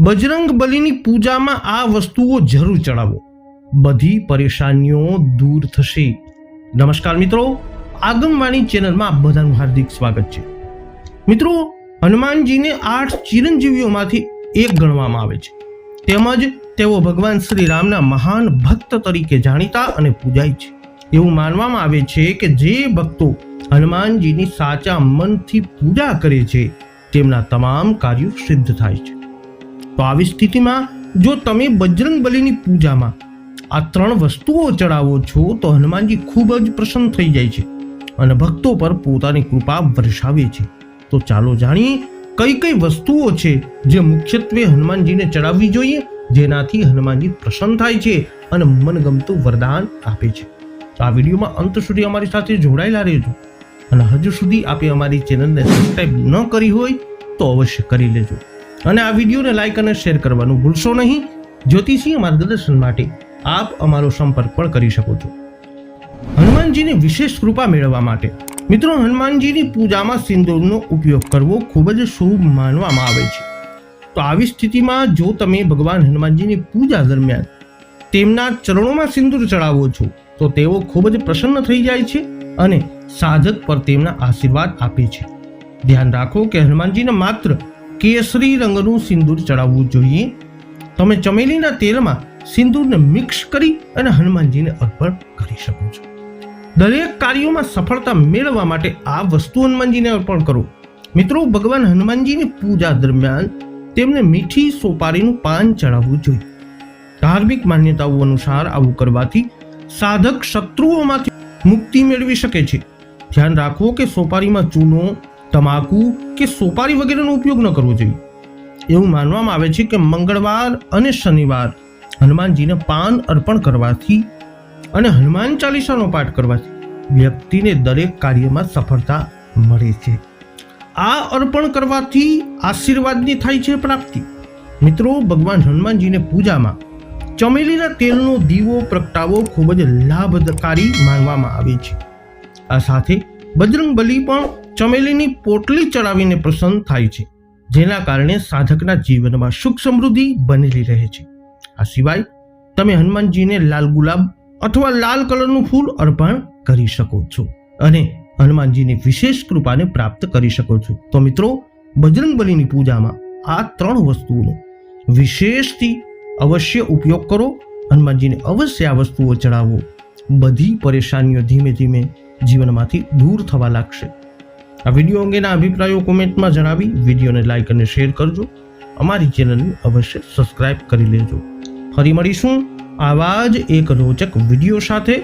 બજરંગ બલીની પૂજામાં આ વસ્તુઓ જરૂર ચડાવો. બધી પરેશાનીઓ દૂર થશે. નમસ્કાર મિત્રો, આગમવાણી ચેનલમાં આપ બધાનું હાર્દિક સ્વાગત છે. મિત્રો, હનુમાનજીને આઠ ચિરંજીવીઓમાંથી એક ગણવામાં આવે છે. તેમજ તેઓ ભગવાન શ્રી રામના મહાન ભક્ત તરીકે જાણીતા અને પૂજાય છે. એવું માનવામાં આવે છે કે જે ભક્તો હનુમાનજીની સાચા મનથી પૂજા કરે છે, તેમના તમામ કાર્યો સિદ્ધ થાય છે. તો આવી સ્થિતિમાં જો તમે બજરંગ બલીની પૂજામાં આ ત્રણ વસ્તુઓ ચડાવો છો, તો હનુમાનજી ખૂબ જ પ્રસન્ન થઈ જાય છે અને ભક્તો પર પોતાની કૃપા વર્ષાવે છે. તો ચાલો જાણીએ કઈ કઈ વસ્તુઓ છે જે મુખ્યત્વે હનુમાનજીને ચડાવવી જોઈએ, જેનાથી હનુમાનજી પ્રસન્ન થાય છે અને મનગમતું વરદાન આપે છે. તો આ વિડીયોમાં અંત સુધી અમારી સાથે જોડાયેલા રહેજો અને હજુ સુધી આપે અમારી ચેનલને સબસ્ક્રાઈબ ન કરી હોય, તો અવશ્ય કરી લેજો. અને આ વિડીયોને લાઇક અને શેર કરવાનું ભૂલશો નહીં. જ્યોતિષીય માર્ગદર્શન માટે આપ અમારો સંપર્ક પણ કરી શકો છો. હનુમાનજીની વિશેષ કૃપા મેળવવા માટે મિત્રો હનુમાનજીની પૂજામાં સિંદૂરનો ઉપયોગ કરવો ખૂબ જ શુભ માનવામાં આવે છે. તો આવી સ્થિતિમાં જો તમે ભગવાન હનુમાનજીની પૂજા દરમિયાન તેમના ચરણોમાં સિંદૂર ચડાવો છો, તો તેઓ ખૂબ જ પ્રસન્ન થઈ જાય છે અને સાધક પર તેમના આશીર્વાદ આપે છે. ધ્યાન રાખો કે હનુમાનજીને માત્ર કેસરી રંગનું સિંદૂર ચડાવવું જોઈએ. તમે ચમેલીના તેલમાં સિંદૂરને મિક્સ કરી અને હનુમાનજીને અર્પણ કરી શકો છો. દરેક કાર્યોમાં સફળતા મેળવવા માટે આ વસ્તુ હનુમાનજીને અર્પણ કરો. મિત્રો, ભગવાન હનુમાનજીની પૂજા દરમિયાન તેમને મીઠી સોપારીનું પાન ચડાવવું જોઈએ. ધાર્મિક માન્યતાઓ અનુસાર આવું કરવાથી સાધક શત્રુઓમાંથી મુક્તિ મેળવી શકે છે. ધ્યાન રાખવો કે સોપારીમાં ચૂનો તમાકુ કે સોપારી વગેરેનો ઉપયોગ ન કરવો જોઈએ. એવું માનવામાં આવે છે કે મંગળવાર અને શનિવાર હનુમાનજીને પાન અર્પણ કરવાથી અને હનુમાન ચાલીસાનો પાઠ કરવાથી વ્યક્તિને દરેક કાર્યમાં સફળતા મળે છે. આ અર્પણ કરવાથી આશીર્વાદની થાય છે પ્રાપ્તિ. મિત્રો, ભગવાન હનુમાનજીને પૂજામાં ચમેલીના તેલનો દીવો, પ્રગટાવો ખૂબ જ લાભકારી માનવામાં આવે છે. આ સાથે બજરંગ બલી પણ ચમેલીની પોટલી ચડાવીને પ્રસન્ન થાય છે, જેના કારણે સાધકના જીવનમાં સુખ સમૃદ્ધિ બનેલી રહે છે. આ સિવાય તમે હનુમાનજીને લાલ ગુલાબ અથવા લાલ કલરનું ફૂલ અર્પણ કરી શકો છો અને હનુમાનજીની વિશેષ કૃપાને પ્રાપ્ત કરી શકો છો. તો મિત્રો, બજરંગ બલીની પૂજામાં આ ત્રણ વસ્તુઓનો વિશેષથી અવશ્ય ઉપયોગ કરો. હનુમાનજીને અવશ્ય આ વસ્તુઓ ચડાવો. બધી પરેશાનીઓ ધીમે ધીમે જીવનમાંથી દૂર થવા લાગશે. આ વીડિયો અંગેના અભિપ્રાયો કોમેન્ટમાં જણાવી વિડીયોને લાઇક અને શેર કરજો. અમારી ચેનલને અવશ્ય સબસ્ક્રાઇબ કરી લેજો. ફરી મળીશું આવા જ એક રોચક વીડિયો સાથે.